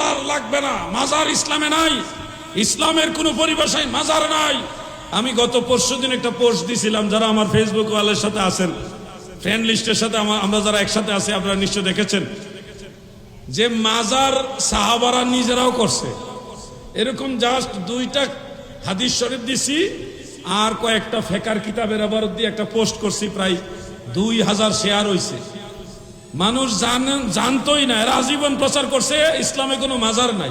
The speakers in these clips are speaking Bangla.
মাজার লাগবে না, মাজার ইসলামে নাই, ইসলামের কোনো পরিভাষায় মাজার নাই। আমি গত পরশু দিন একটা পোস্ট দিছিলাম, যারা আমার ফেসবুক ওয়ালের সাথে আছেন ফ্রেন্ড লিস্টের সাথে আমা- আমরা যারা একসাথে আছি, আপনারা নিশ্চয় দেখেছেন। যে মাজার সাহাবারা নিজেরাও করছে। এরকম জাস্ট দুইটা হাদিস শরীফ দিছি, আর কয়েকটা ফেকার কিতাবের আবার দিয়ে একটা পোস্ট করছি, প্রায় দুই হাজার শেয়ার হইছে। মানুষ জান, জানতোই না, এরা আজীবন প্রচার করছে, ইসলামে কোনো মাজার নাই।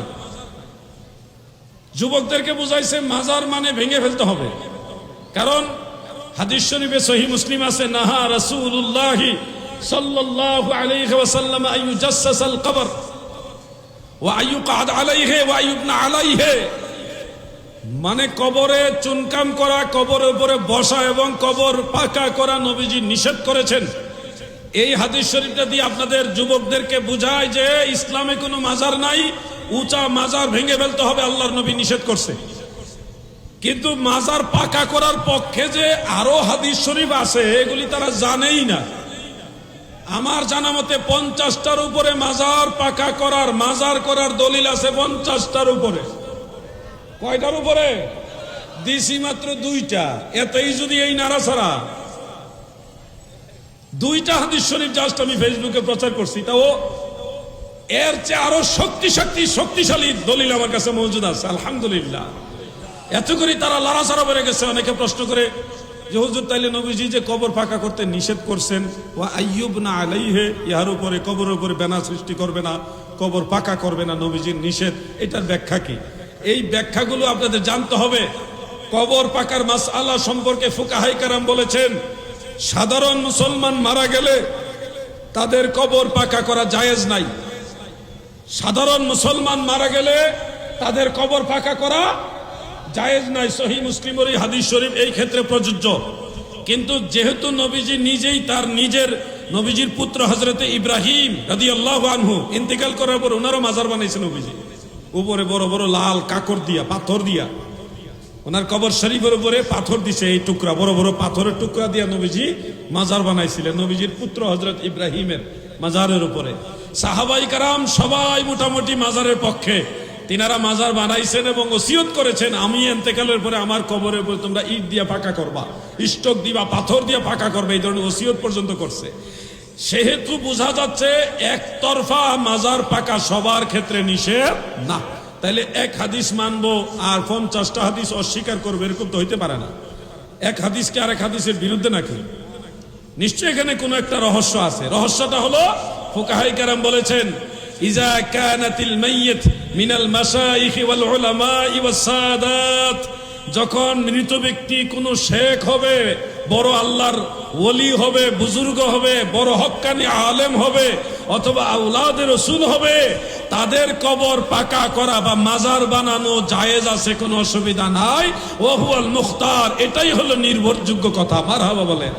যুবকদেরকে বুঝাইছে, মাজার মানে ভেঙে ফেলতে হবে। কারণ, হাদিস শরীফে সহি মুসলিম আছে, নাহা রাসূলুল্লাহি সাল্লাল্লাহু আলাইহি ওয়াসাল্লাম আইয়ু জাসসাসাল কবর ওয়া আইয়ুকাদ আলাইহি ওয়া আইয়ুবনা আলাইহি। মানে কবরে চুনকাম করা, কবরের উপরে বসা এবং কবর পাকা করা নবীজি নিষেধ করেছেন। এই হাদিস শরীফটা দিয়ে আপনাদের যুবকদেরকে বুঝায় যে ইসলামে কোনো মাজার নাই, উঁচা মাজার ভেঙে ফেলতে হবে, আল্লাহর নবী নিষেধ করছে। কিন্তু মাজার পাকা করার পক্ষে যে আরও হাদিস শরীফ আছে, এগুলি তারা জানেই না। আমার জানা মতে পঞ্চাশটার উপরে মাজার পাকা করার, মাজার করার দলিল আছে পঞ্চাশটার উপরে। কয়টার উপরে? দিছি মাত্র দুইটা। এতেই যদি এই নাড়াছাড়া দুইটা হাদিস শরীফ জাস্ট আমি ফেসবুকে প্রচার করছি, তাও এর চেয়ে আরও শক্তি শক্তি শক্তিশালী দলিল আমার কাছে মজুদ আছে, আলহামদুলিল্লাহ। এত করে তারা লড়াচড়া বেড়ে গেছে, অনেকে প্রশ্ন করে যে, হুজুর, তাইলে নবীজি যে কবর ফাঁকা করতে নিষেধ করছেন ও আইয়ুব না আলাইহে ইহার উপরে কবরের উপরে বেনা সৃষ্টি করবে না, কবর পাকা করবে না নবীজির নিষেধ, এটার ব্যাখ্যা কি? এই ব্যাখ্যাগুলো আপনাদের জানতে হবে। কবর পাকার মাস আল্লাহ সম্পর্কে ফুকাহাই কারাম বলেছেন সাধারণ মুসলমান মারা গেলে তাদের কবর পাকা করা জায়েজ নাই। সাধারণ মুসলমান মারা গেলে তাদের কবর পাকা করা জায়েজ নাই। সহি মুসলিমের এই হাদিস শরীফ এই ক্ষেত্রে প্রযোজ্য। কিন্তু যেহেতু নবীজি নিজেই তার নিজের নবীজির পুত্র হজরতে ইব্রাহিম রাদি আল্লাহ আনহু ইন্তেকাল করার পর ওনারও মাজার বানাইছে নবীজি। উপরে বড় বড় লাল কাকর দিয়া, পাথর দিয়া। ওনার কবর শরীফের উপরে পাথর দিছে এই টুকরা, বড় বড় পাথরের টুকরা দিয়া নবীজি মাজার বানাইছিলেন। নবীজির পুত্র হজরত ইব্রাহিমের মাজারের উপরে। সাহাবাই কারাম সবাই মোটামুটি মাজারের পক্ষে। তিনারা মাজার বানাইছেন এবং ওসিয়ত করেছেন, আমি এন্তেকালের পরে আমার কবরের উপরে তোমরা ইট দিয়া পাকা করবা, স্টোক দিবা, পাথর দিয়া পাকা করবে। এই ধরনের ওসিয়ত পর্যন্ত করছে। সেহেতু বোঝা যাচ্ছে, একতরফা মাজার পাকা সবার ক্ষেত্রে নিষেধ না। তাইলে এক হাদিস মানবো আর পঞ্চাশটা হাদিস অস্বীকার করবে, এরকম তো হইতে পারে না। এক হাদিসকে আরেক হাদিসের বিরুদ্ধে নাকি? নিশ্চয় এখানে কোনো একটা রহস্য আছে। রহস্যটা হলো, ফুকাহাই কারাম বলেছেন, ইজা কানাতিল মাইয়িত মিনাল মাশাইখ ওয়াল উলামা ওয়াস সাদাত। যখন মৃত ব্যক্তি কোনো শেখ হবে, বড় আল্লাহর ওলি হবে, বুজুর্গ হবে, বড় হক্কানি আলেম হবে, অথবা আউলাদের রসুল হবে তাদের কবর পাকা করা বা মাজার বানানো জায়েজ আছে, কোনো অসুবিধা নাই। ওহুয়াল মুখতার, এটাই হলো নির্ভরযোগ্য কথা। মারহাবা বলেন।